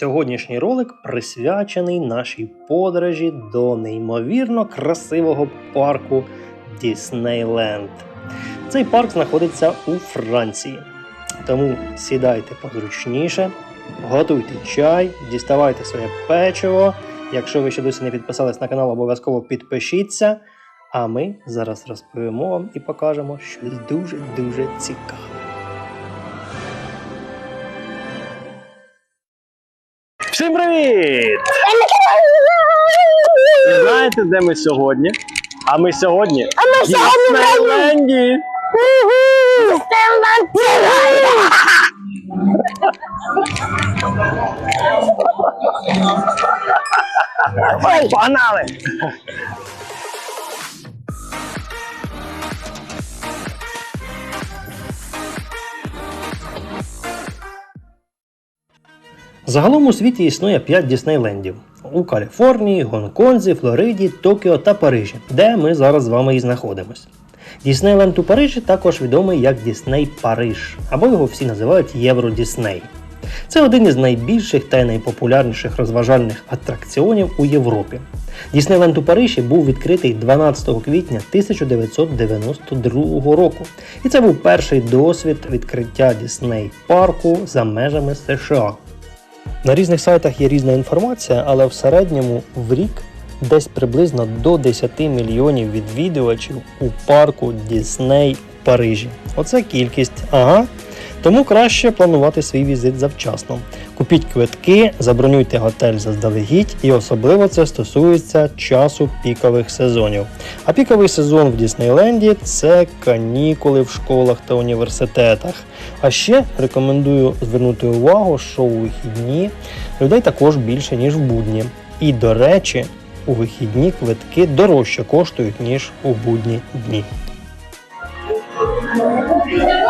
Сьогоднішній ролик присвячений нашій подорожі до неймовірно красивого парку Діснейленд. Цей парк знаходиться у Франції. Тому сідайте позручніше, готуйте чай, діставайте своє печиво. Якщо ви ще досі не підписались на канал, обов'язково підпишіться. А ми зараз розповімо вам і покажемо щось дуже-дуже цікаве. Всім привіт! Ви знаєте, де ми сьогодні? А ми сьогодні А ми в сьогодні в Діснейленді! Погнали! Загалом у світі існує 5 Діснейлендів у Каліфорнії, Гонконзі, Флориді, Токіо та Парижі, де ми зараз з вами і знаходимось. Діснейленд у Парижі також відомий як Дісней Париж, або його всі називають Євро Дісней. Це один із найбільших та найпопулярніших розважальних атракціонів у Європі. Діснейленд у Парижі був відкритий 12 квітня 1992 року. І це був перший досвід відкриття Дісней парку за межами США. На різних сайтах є різна інформація, але в середньому в рік десь приблизно до 10 мільйонів відвідувачів у парку Дісней у Парижі. Оце кількість. Ага. Тому краще планувати свій візит завчасно. Купіть квитки, забронюйте готель заздалегідь, і особливо це стосується часу пікових сезонів. А піковий сезон в Діснейленді це канікули в школах та університетах. А ще рекомендую звернути увагу, що у вихідні людей також більше, ніж в будні. І, до речі, у вихідні квитки дорожче коштують, ніж у будні дні.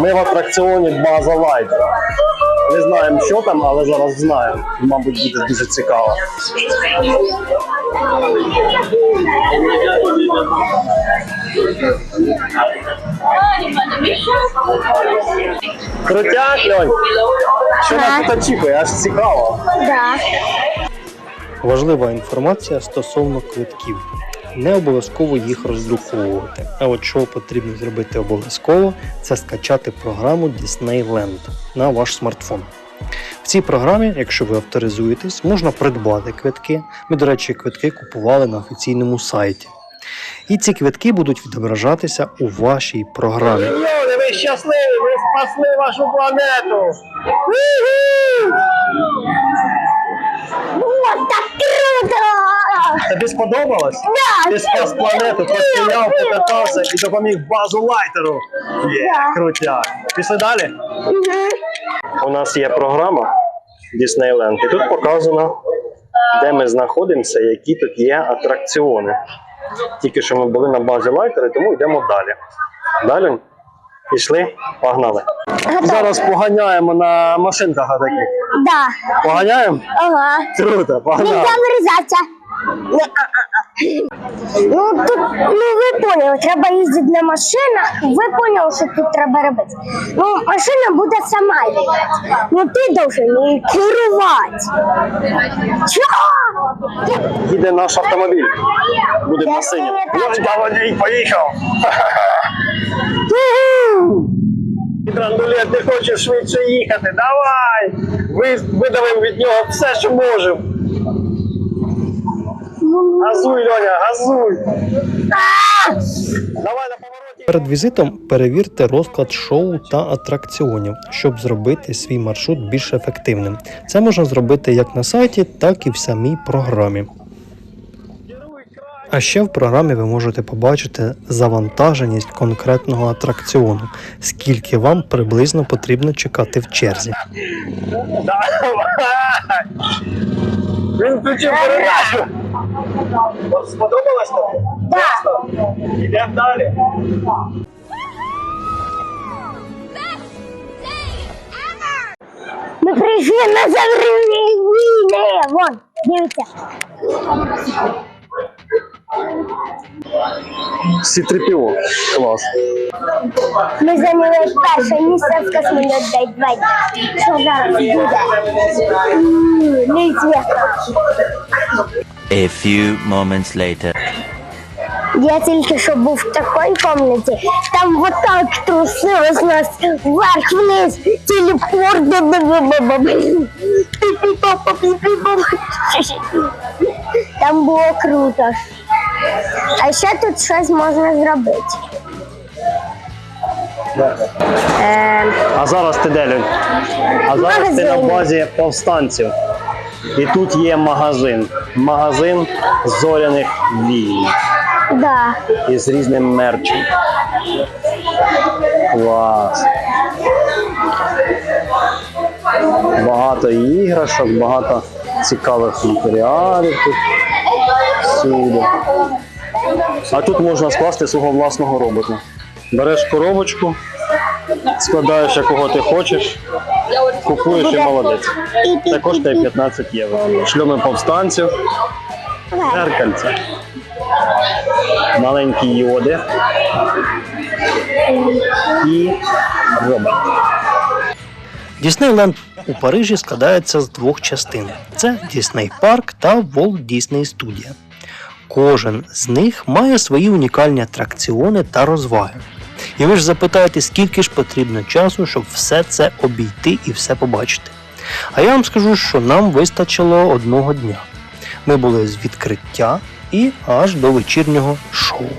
Ми в атракціоні База Лайт. Не знаємо, що там, але зараз знаємо. Мабуть, буде дуже цікаво. Крутяк, Льонь. Що нас тут очікує? Аж цікаво. да. Важлива інформація стосовно квитків. Не обов'язково їх роздруковувати. А от що потрібно зробити обов'язково, це скачати програму Disneyland на ваш смартфон. В цій програмі, якщо ви авторизуєтесь, можна придбати квитки. Ми, до речі, квитки купували на офіційному сайті. І ці квитки будуть відображатися у вашій програмі. Мільйони, ви щасливі, ви спасли вашу планету. О, так круто! Тобі сподобалось? Да, Ти спас планету, постріляв, покатався і допоміг базу лайтеру. Є, крутяк. Пішли далі? У нас є програма Disneyland, і тут показано, де ми знаходимося, які тут є атракціони. Тільки що ми були на базі лайтери, тому йдемо далі. Далі пішли, погнали. Зараз поганяємо на машинках таких. Да. Поганяємо? Ага. Круто, погнали. Нельзя вирізатися. Ну тут, ну ви поняли, треба їздити на машинах, ви поняли, що тут треба робити. Ну, машина буде сама їхати. Ну ти должен її керувати. Чого? Їде наш автомобіль. Буде синьому. Ось водій, поїхав. Драндулет, ти хочеш швидше їхати? Давай! Ви, видавимо від нього все, що можемо. Газуй, Льоня, газуй! Давай на повороті. Перед візитом перевірте розклад шоу та атракціонів, щоб зробити свій маршрут більш ефективним. Це можна зробити як на сайті, так і в самій програмі. А ще в програмі ви можете побачити завантаженість конкретного атракціону, скільки вам приблизно потрібно чекати в черзі. Він включив передачу. Сподобалось тобі? Да. Йдемо далі. Ми прийшли на заврівні війни. Вон, дивіться. Сітрипіо. Клас. Ми зайняли перше місце в Дай 2. Що зараз буде? Неізвісно. A few moments later. Я тільки що був в такій кімнаті, там вот так трусилось нас вверх-вниз, телепорт. Там було круто. А ще тут щось можна зробити. Е, А зараз ти де, Льонь? А зараз ти на Магазин. базі повстанців. І тут є магазин. Магазин зоряних війн да. із різним мерчем. Клас. Багато іграшок, багато цікавих матеріалів тут всюди. А тут можна скласти свого власного робота. Береш коробочку, складаєш якого ти хочеш, купуєш і молодець. Це коштує 15 євро. Шльоми повстанців, зеркальце, маленькі йоди і робот. Діснейленд у Парижі складається з двох частин: це Дісней Парк та Walt Disney Studio. Кожен з них має свої унікальні атракціони та розваги. І ви ж запитаєте, скільки ж потрібно часу, щоб все це обійти і все побачити. А я вам скажу, що нам вистачило одного дня. Ми були з відкриття і аж до вечірнього шоу.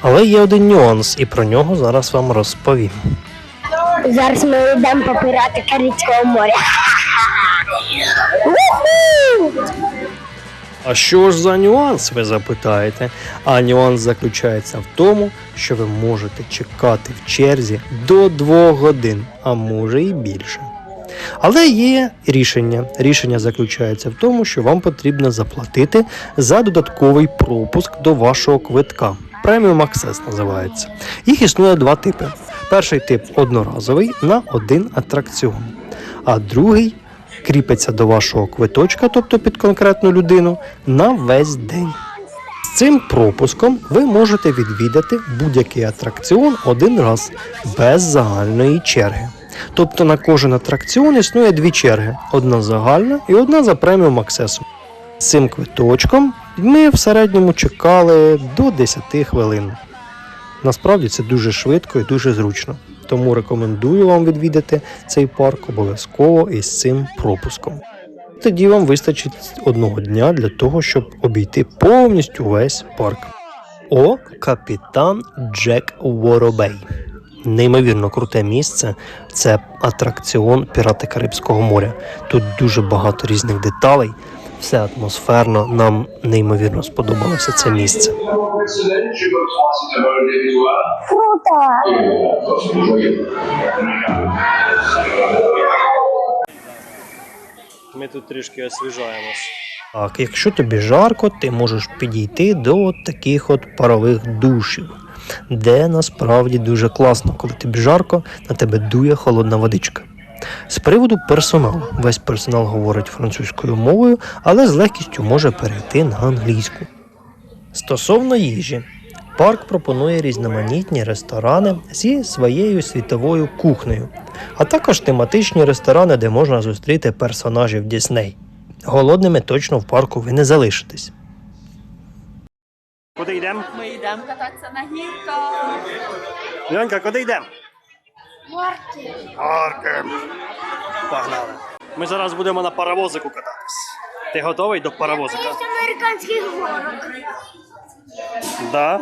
Але є один нюанс, і про нього зараз вам розповім. Зараз ми йдемо попирати Карибського моря. А що ж за нюанс, ви запитаєте? А нюанс заключається в тому, що ви можете чекати в черзі до 2 годин, а може і більше. Але є рішення. Рішення заключається в тому, що вам потрібно заплатити за додатковий пропуск до вашого квитка. Преміум Access називається. Їх існує два типи. Перший тип одноразовий на один атракціон, а другий кріпиться до вашого квиточка, тобто під конкретну людину, на весь день. З цим пропуском ви можете відвідати будь-який атракціон один раз без загальної черги. Тобто на кожен атракціон існує дві черги: одна загальна і одна за преміум аксесом. З цим квиточком ми в середньому чекали до 10 хвилин. Насправді це дуже швидко і дуже зручно. Тому рекомендую вам відвідати цей парк обов'язково із цим пропуском. Тоді вам вистачить одного дня для того, щоб обійти повністю весь парк. О, капітан Джек Воробей. Неймовірно круте місце. Це атракціон Пірати Карибського моря. Тут дуже багато різних деталей. Все атмосферно. Нам неймовірно сподобалося це місце. Ми тут трішки освіжаємось. Так, якщо тобі жарко, ти можеш підійти до от таких от парових душів, де насправді дуже класно, коли тобі жарко, на тебе дує холодна водичка. З приводу персоналу, весь персонал говорить французькою мовою, але з легкістю може перейти на англійську. Стосовно їжі, парк пропонує різноманітні ресторани зі своєю світовою кухнею, а також тематичні ресторани, де можна зустріти персонажів Дісней. Голодними точно в парку ви не залишитесь. Куди йдемо? Ми йдемо кататися на гірках. Янка, куди йдемо? Парки. Погнали. Ми зараз будемо на паровозику кататись. Ти готовий до паровозика? Американський горок. Да.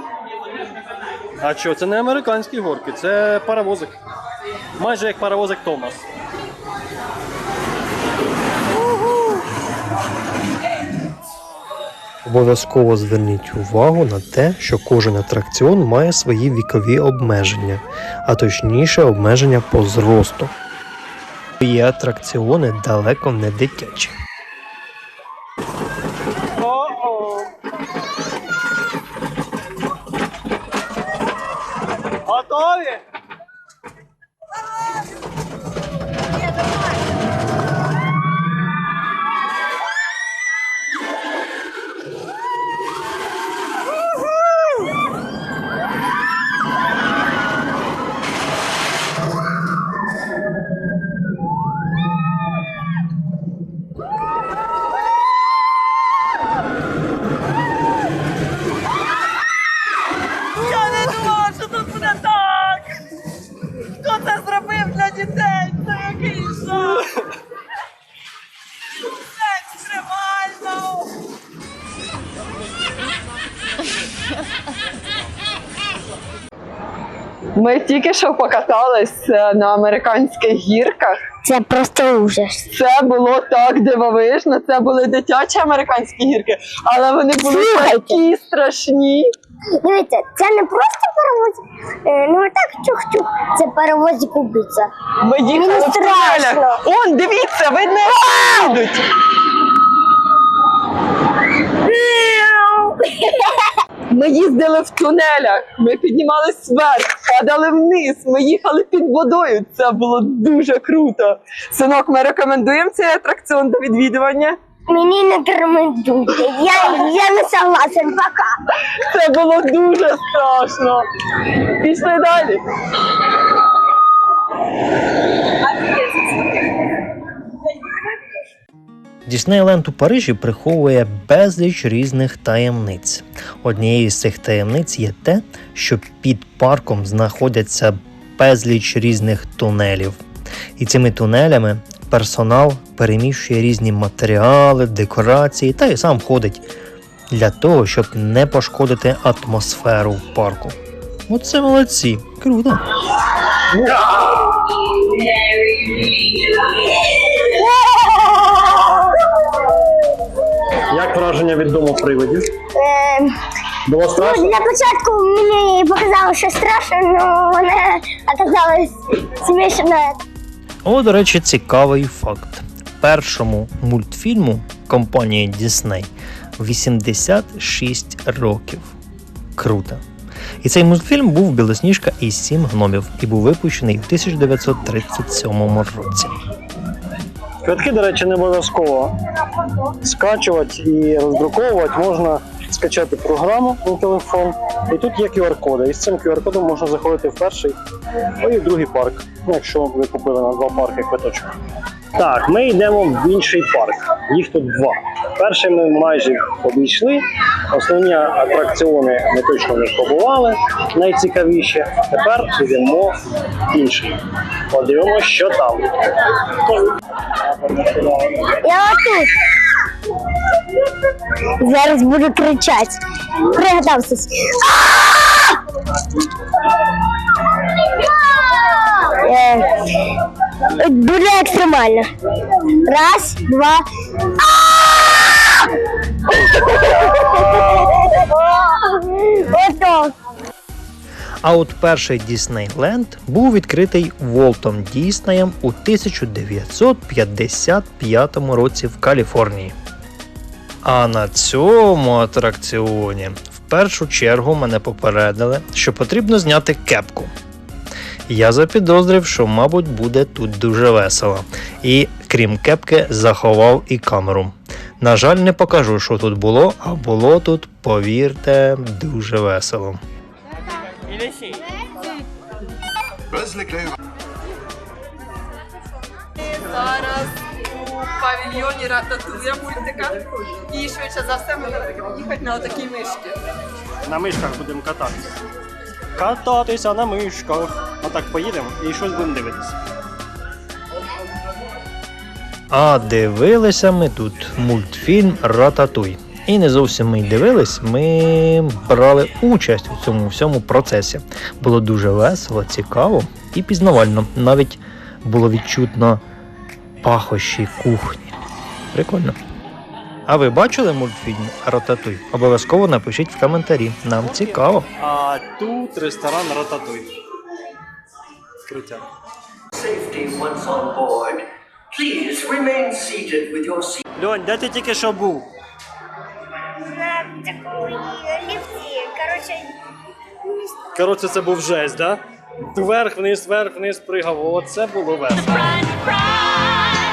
А що, це не американські горки, це паровозик. Майже як паровозик Томас. Обов'язково зверніть увагу на те, що кожен атракціон має свої вікові обмеження, а точніше обмеження по зросту. Є атракціони далеко не дитячі. Тільки що покатались е, на американських гірках. Це просто ужас. Це було так дивовижно. Це були дитячі американські гірки, але вони були Слухайте. такі страшні. Дивіться, це не просто паровоз, е, ну так чух-чух, це паровозик убийця. Ми їхали в тунелях. страшно. Он, дивіться, видно, як їдуть. Ми їздили в тунелях, ми піднімались вверх, падали вниз, ми їхали під водою. Це було дуже круто. Синок, ми рекомендуємо цей атракціон до відвідування. Мені не рекомендуйте. Я, я не согласен пока. Це було дуже страшно. Пішли далі. Діснейленд у Парижі приховує безліч різних таємниць. Однією з цих таємниць є те, що під парком знаходяться безліч різних тунелів. І цими тунелями персонал переміщує різні матеріали, декорації та й сам ходить для того, щоб не пошкодити атмосферу в парку. Оце молодці, круто. Враження від дому привидів? Е, Було ну, страшно? для початку мені показалося, що страшно, але воно оказалось смішно. О, до речі, цікавий факт. Першому мультфільму компанії Disney 86 років. Круто. І цей мультфільм був Білосніжка і сім гномів і був випущений в 1937 році. Квитки, до речі, не обов'язково скачувати і роздруковувати. Можна скачати програму на телефон. І тут є QR-коди. І з цим QR-кодом можна заходити в перший а і в другий парк. Ну, якщо ви купили на два парки квиточок. Так, ми йдемо в інший парк. Їх тут два. Перший ми майже обійшли. Основні атракціони ми точно не побували. Найцікавіші. Тепер йдемо в інший. Подивимося, що там. Я отут. Зараз буду кричати. Приготовтесь. Е, Буде екстремально. Раз, два. Ото. А от перший Діснейленд був відкритий Волтом Діснеєм у 1955 році в Каліфорнії. А на цьому атракціоні в першу чергу мене попередили, що потрібно зняти кепку. Я запідозрив, що, мабуть, буде тут дуже весело. І крім кепки, заховав і камеру. На жаль, не покажу, що тут було, а було тут, повірте, дуже весело. Зараз у павільйоні рататує мультика. І швидше за все ми будемо їхати на отакій мишці. На мишках будемо кататися. Кататися на мишках. Отак поїдемо і щось будемо дивитися. А дивилися ми тут мультфільм Рататуй. І не зовсім ми й дивились, ми брали участь у цьому всьому процесі. Було дуже весело, цікаво і пізнавально. Навіть було відчутно пахощі кухні. Прикольно. А ви бачили мультфільм Рататуй? Обов'язково напишіть в коментарі. Нам цікаво. А тут ресторан Рататуй. Крутяк. Safety once on board. Please remain seated with your seat. Льонь, де ти тільки що був? На такому ліфті, коротше, Коротше, це був жесть, да? Вверх, вниз, вверх, вниз пригав. Оце було весело.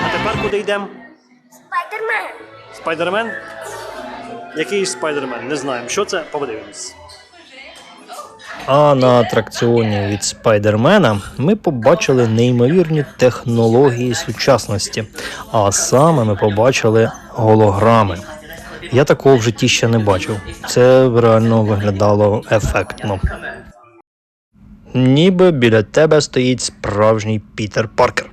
А тепер куди йдемо? спайдермен. Спайдермен? Який спайдермен? Не знаємо. Що це? Подивимось. А на атракціоні від Спайдермена ми побачили неймовірні технології сучасності. А саме ми побачили голограми. Я такого в житті ще не бачив. Це реально виглядало ефектно. Ніби біля тебе стоїть справжній Пітер Паркер.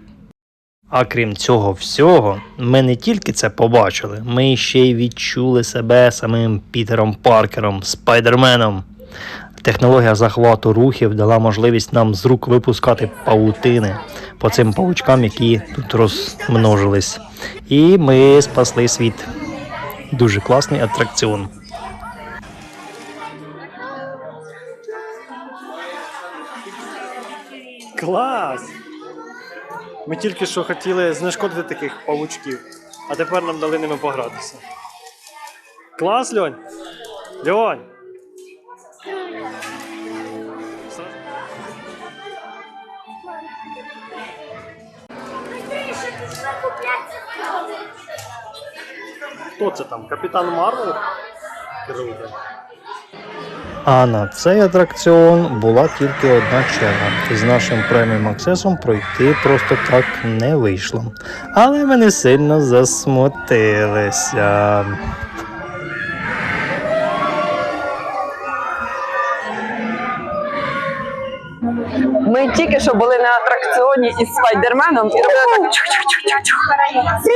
А крім цього всього, ми не тільки це побачили, ми ще й відчули себе самим Пітером Паркером, Спайдерменом. Технологія захвату рухів дала можливість нам з рук випускати павутини по цим павучкам, які тут розмножились. І ми спасли світ. Дуже класний атракціон. Клас! Ми тільки що хотіли знешкодити таких павучків, а тепер нам дали ними погратися. Клас, Льонь! Льонь! Хто це там? Капітан Марвел? Круто. А на цей атракціон була тільки одна черга, з нашим преміум аксесом пройти просто так не вийшло. Але ми не сильно засмутилися. Ми тільки що були на атракціоні із спайдерменом і робили так чух-чух-чух-чух. І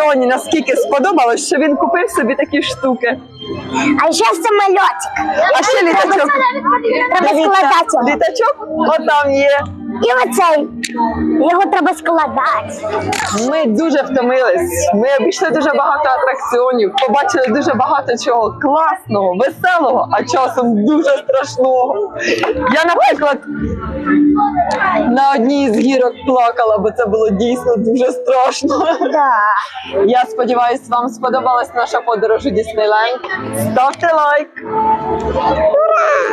Льоні наскільки сподобалось, що він купив собі такі штуки. А ще самольотик. А ще літачок. Треба складати його. Літачок отам є. І оцей. Його треба складати. Ми дуже втомились. Ми обійшли дуже багато атракціонів, побачили дуже багато чого класного, веселого, а часом дуже страшного. Я, наприклад, на одній з гірок плакала, бо це було дійсно дуже страшно. Да. Я сподіваюся, вам сподобалась наша подорож у Діснейленд. Ставте лайк.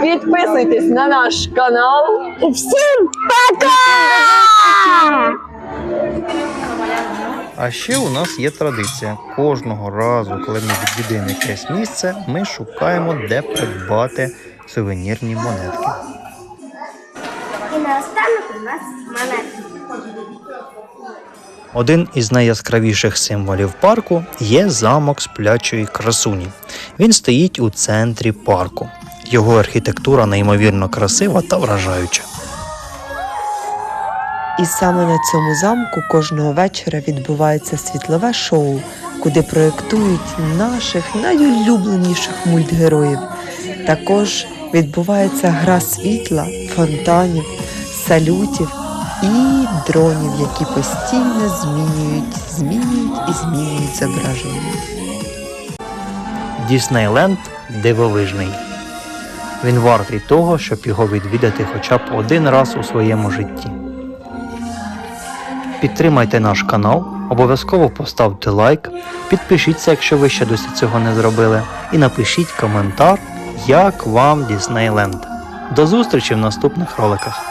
Підписуйтесь на наш канал. І всім пока! А ще у нас є традиція. Кожного разу, коли ми відвідуємо якесь місце, ми шукаємо, де придбати сувенірні монетки. Наостанок у нас монетки. Один із найяскравіших символів парку є замок сплячої красуні. Він стоїть у центрі парку. Його архітектура неймовірно красива та вражаюча. І саме на цьому замку кожного вечора відбувається світлове шоу, куди проєктують наших найулюбленіших мультгероїв. Також відбувається гра світла, фонтанів, салютів і дронів, які постійно змінюють, змінюють і змінюють зображення. Діснейленд дивовижний. Він вартий того, щоб його відвідати хоча б один раз у своєму житті. Підтримайте наш канал, обов'язково поставте лайк, підпишіться, якщо ви ще досі цього не зробили, і напишіть коментар, як вам Діснейленд. До зустрічі в наступних роликах.